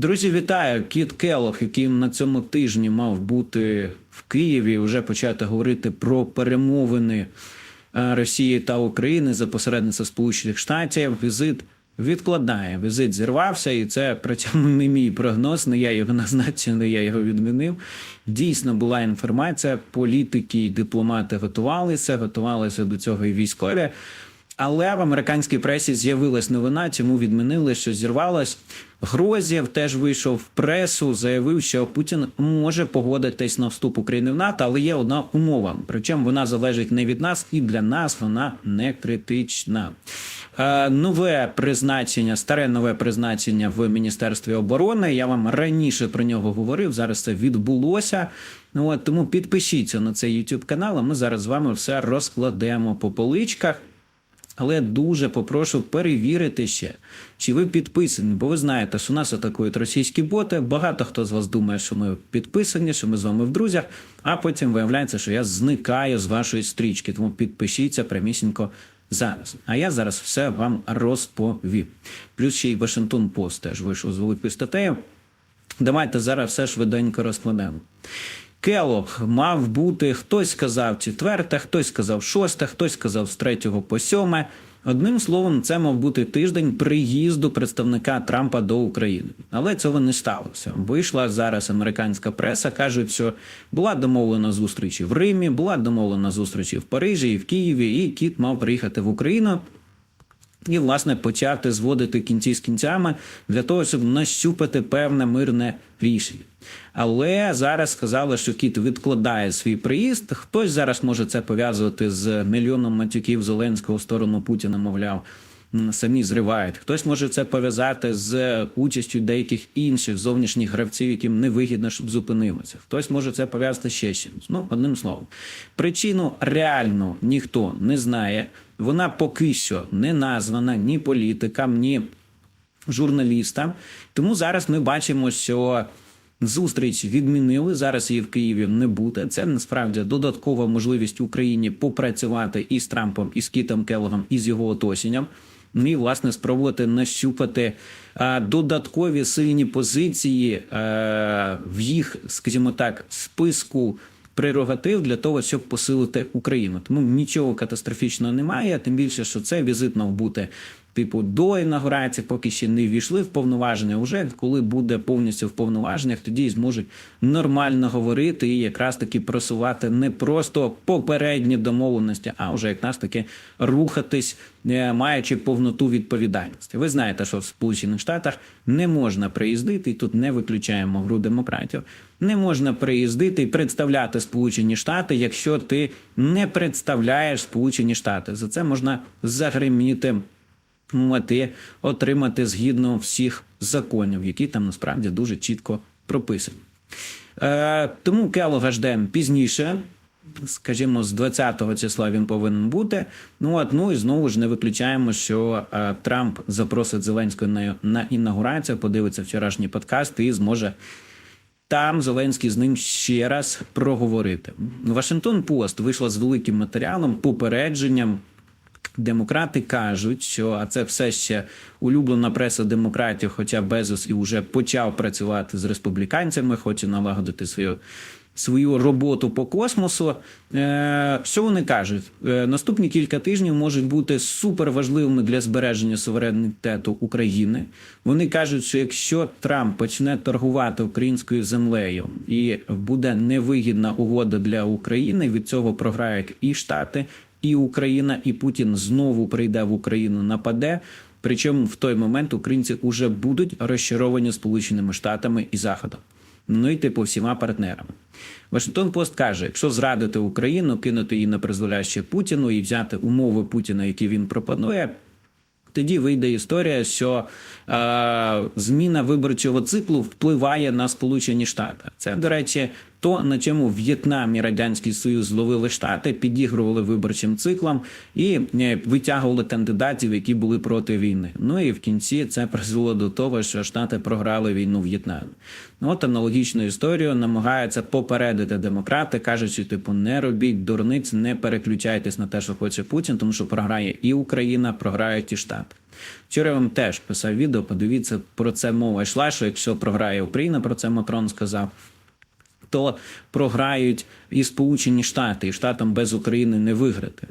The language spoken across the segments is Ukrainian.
Друзі, вітаю! Кіт Келох, який на цьому тижні мав бути в Києві, вже почати говорити про перемовини е, Росії та України за посередництва Сполучених Штатів. Візит відкладає. Візит зірвався, і це при цьому не мій прогноз. Не я його назначив, я його відмінив. Дійсно була інформація. Політики і дипломати готувалися, готувалися до цього і військові. Але в американській пресі з'явилась новина, цьому відмінили, що зірвалось. Грозєв теж вийшов в пресу, заявив, що Путін може погодитись на вступ України в НАТО, але є одна умова. Причому вона залежить не від нас, і для нас вона не критична. Е, нове призначення, старе нове призначення в Міністерстві оборони. Я вам раніше про нього говорив. Зараз це відбулося. Ну от тому підпишіться на цей YouTube канал. а Ми зараз з вами все розкладемо по поличках. Але дуже попрошу перевірити ще, чи ви підписані, бо ви знаєте, що нас атакують російські боти. Багато хто з вас думає, що ми підписані, що ми з вами в друзях, а потім виявляється, що я зникаю з вашої стрічки. Тому підпишіться прямісінько зараз. А я зараз все вам розповім. Плюс ще й Вашингтон Пост теж вийшов з великою статтею. Давайте зараз все швиденько розкладемо. Келох мав бути, хтось сказав четверте, хтось сказав шосте, хтось сказав з третього по сьоме. Одним словом, це мав бути тиждень приїзду представника Трампа до України. Але цього не сталося. Вийшла зараз американська преса, кажуть, що була домовлена зустріч в Римі, була домовлена зустріч в Парижі, і в Києві, і кіт мав приїхати в Україну і, власне, почати зводити кінці з кінцями для того, щоб нащупати певне мирне рішення. Але зараз сказали, що кіт відкладає свій приїзд. Хтось зараз може це пов'язувати з мільйоном матюків Зеленського в сторону Путіна, мовляв. Самі зривають. Хтось може це пов'язати з участю деяких інших зовнішніх гравців, яким невигідно, щоб зупинилося. Хтось може це пов'язати ще чимось. Ну, одним словом, причину реально ніхто не знає. Вона поки що не названа ні політикам, ні журналістам. Тому зараз ми бачимо, що зустріч відмінили. Зараз її в Києві не буде. Це насправді додаткова можливість Україні попрацювати і з Трампом, і з Кітом Келлогом, і з його оточенням. Ну І, власне, спробувати нащупати а, додаткові сильні позиції а, в їх, скажімо так, списку прерогатив для того, щоб посилити Україну. Тому нічого катастрофічного немає. Тим більше, що це візит мав бути типу до інаугурації, поки ще не ввійшли в повноваження. Уже коли буде повністю в повноваженнях, тоді зможуть нормально говорити і якраз таки просувати не просто попередні домовленості, а вже якраз таки рухатись, е, маючи повноту відповідальності. Ви знаєте, що в Сполучених Штатах не можна приїздити, і тут не виключаємо гру демократів. Не можна приїздити і представляти Сполучені Штати, якщо ти не представляєш Сполучені Штати. За це можна загриміти і отримати згідно всіх законів, які там насправді дуже чітко прописані. Е, тому Келога ждемо пізніше. Скажімо, з 20-го числа він повинен бути. Ну от ну і знову ж не виключаємо, що е, Трамп запросить Зеленського на, на інаугурацію, подивиться вчорашній подкаст і зможе там Зеленський з ним ще раз проговорити. Вашингтон Пост вийшла з великим матеріалом, попередженням. Демократи кажуть, що а це все ще улюблена преса демократів, хоча Безос і вже почав працювати з республіканцями, хоче налагодити свою свою роботу по космосу. Е, Що вони кажуть? Е, Наступні кілька тижнів можуть бути суперважливими для збереження суверенітету України. Вони кажуть, що якщо Трамп почне торгувати українською землею і буде невигідна угода для України, від цього програють і Штати, і Україна, і Путін знову прийде в Україну, нападе. Причому в той момент українці вже будуть розчаровані Сполученими Штатами і Заходом. Ну і типу всіма партнерами. Вашингтон Пост каже: якщо зрадити Україну, кинути її на призволяще Путіну і взяти умови Путіна, які він пропонує. Тоді вийде історія, що е, зміна виборчого циклу впливає на Сполучені Штати. Це, до речі, то на чому В'єтнам і Радянський Союз зловили штати, підігрували виборчим циклам і е, витягували кандидатів, які були проти війни. Ну і в кінці це призвело до того, що штати програли війну в В'єтнамі. Ну, От аналогічну історію намагаються попередити демократи, кажучи, типу, не робіть дурниць, не переключайтесь на те, що хоче Путін, тому що програє і Україна, програють і Штати. Вчора я вам теж писав відео. Подивіться, про це мова йшла. Що якщо програє Україна, про це Макрон сказав. То програють і Сполучені Штати, і штатам без України не виграти.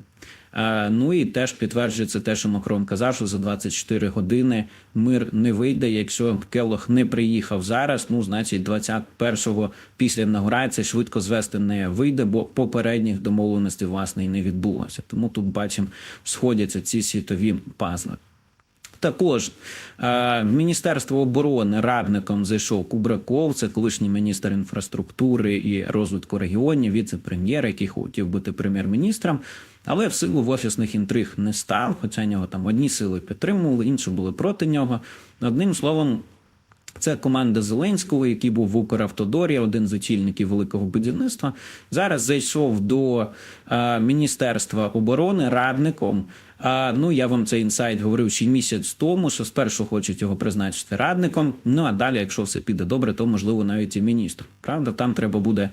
Е, Ну і теж підтверджується те, що Макрон казав, що за 24 години мир не вийде. Якщо Келох не приїхав зараз, ну значить 21-го після інаугурації швидко звести не вийде, бо попередніх домовленостей власне і не відбулося. Тому тут бачимо, сходяться ці світові пазли. Також е, Міністерство оборони радником зайшов Кубраков, це колишній міністр інфраструктури і розвитку регіонів, віце-прем'єр, який хотів бути прем'єр-міністром, але в силу в офісних інтриг не став. Хоча нього там одні сили підтримували, інші були проти нього. Одним словом. Це команда Зеленського, який був в Укравтодорі, один з очільників великого будівництва. Зараз зайшов до е, Міністерства оборони радником. А ну я вам цей інсайт говорив ще місяць тому, що спершу хочуть його призначити радником. Ну а далі, якщо все піде добре, то можливо навіть і міністром. Правда, там треба буде.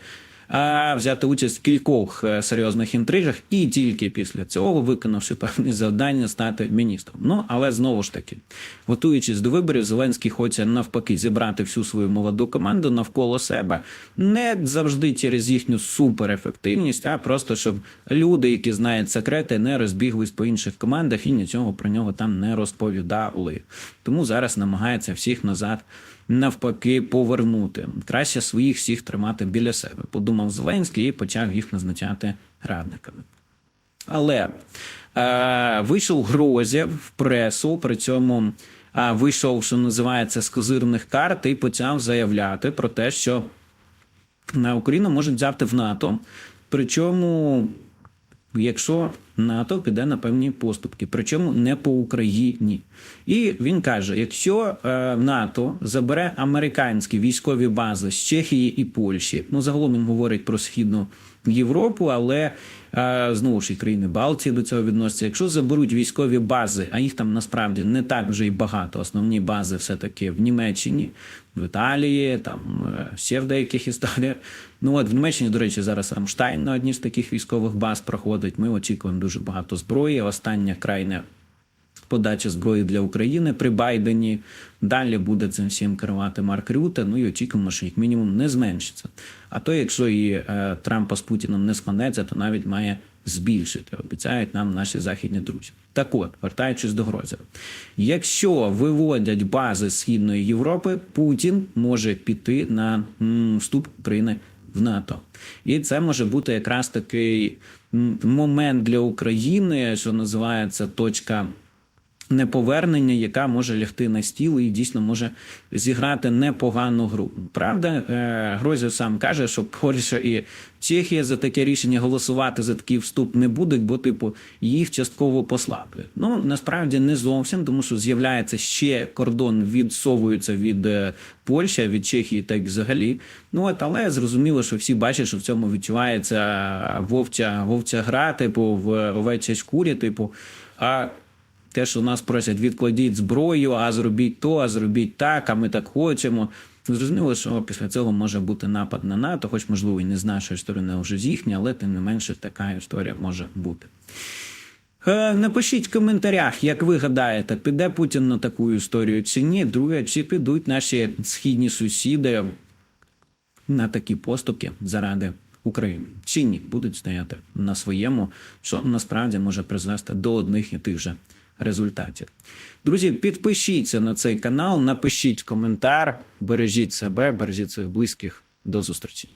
Взяти участь в кількох е, серйозних інтрижах, і тільки після цього, виконавши певні завдання, стати міністром. Ну але знову ж таки, готуючись до виборів, Зеленський хоче навпаки зібрати всю свою молоду команду навколо себе, не завжди через їхню суперефективність, а просто щоб люди, які знають секрети, не розбіглись по інших командах і нічого про нього там не розповідали. Тому зараз намагається всіх назад навпаки повернути. Краще своїх всіх тримати біля себе. Подумав Зеленський і почав їх назначати радниками. Але е, вийшов Грозя в пресу, при цьому е, вийшов, що називається, з козирних карт, і почав заявляти про те, що на Україну можуть взяти в НАТО. Причому, якщо НАТО піде на певні поступки, причому не по Україні. І він каже: якщо е, НАТО забере американські військові бази з Чехії і Польщі, ну загалом він говорить про східну Європу, але е, знову ж і країни Балтії до цього відносяться. Якщо заберуть військові бази, а їх там насправді не так вже й багато. Основні бази все таки в Німеччині, в Італії, там е, ще в деяких історіях. Ну от в Німеччині, до речі, зараз Рамштайн на одній з таких військових баз проходить. Ми очікуємо дуже багато зброї. Остання крайня подача зброї для України при Байдені. Далі буде цим всім керувати Марк Рюте. Ну і очікуємо, що як мінімум не зменшиться. А то, якщо і е, Трампа з Путіном не складеться, то навіть має збільшити. Обіцяють нам наші західні друзі. Так от, вертаючись до Грозера, якщо виводять бази Східної Європи, Путін може піти на м, вступ України в НАТО. І це може бути якраз такий момент для України, що називається точка неповернення, яка може лягти на стіл і дійсно може зіграти непогану гру. Правда, е, Грозів сам каже, що Польща і Чехія за таке рішення голосувати за такий вступ не будуть, бо, типу, їх частково послаблюють. Ну насправді не зовсім, тому що з'являється ще кордон, відсовується від е, Польщі, від Чехії, так і взагалі. Ну от, але зрозуміло, що всі бачать, що в цьому відчувається вовча, вовча гра, типу в овечій шкурі, типу. А те, що нас просять відкладіть зброю, а зробіть то, а зробіть так, а ми так хочемо. Зрозуміло, що після цього може бути напад на НАТО, хоч, можливо, і не з нашої сторони, а вже з їхньої, але тим не менше така історія може бути. Е, Напишіть в коментарях, як ви гадаєте, піде Путін на таку історію чи ні. Друге, чи підуть наші східні сусіди на такі поступки заради України, чи ні, будуть стояти на своєму, що насправді може призвести до одних і тих же результатів. Друзі, підпишіться на цей канал, напишіть коментар, бережіть себе, бережіть своїх близьких. До зустрічі.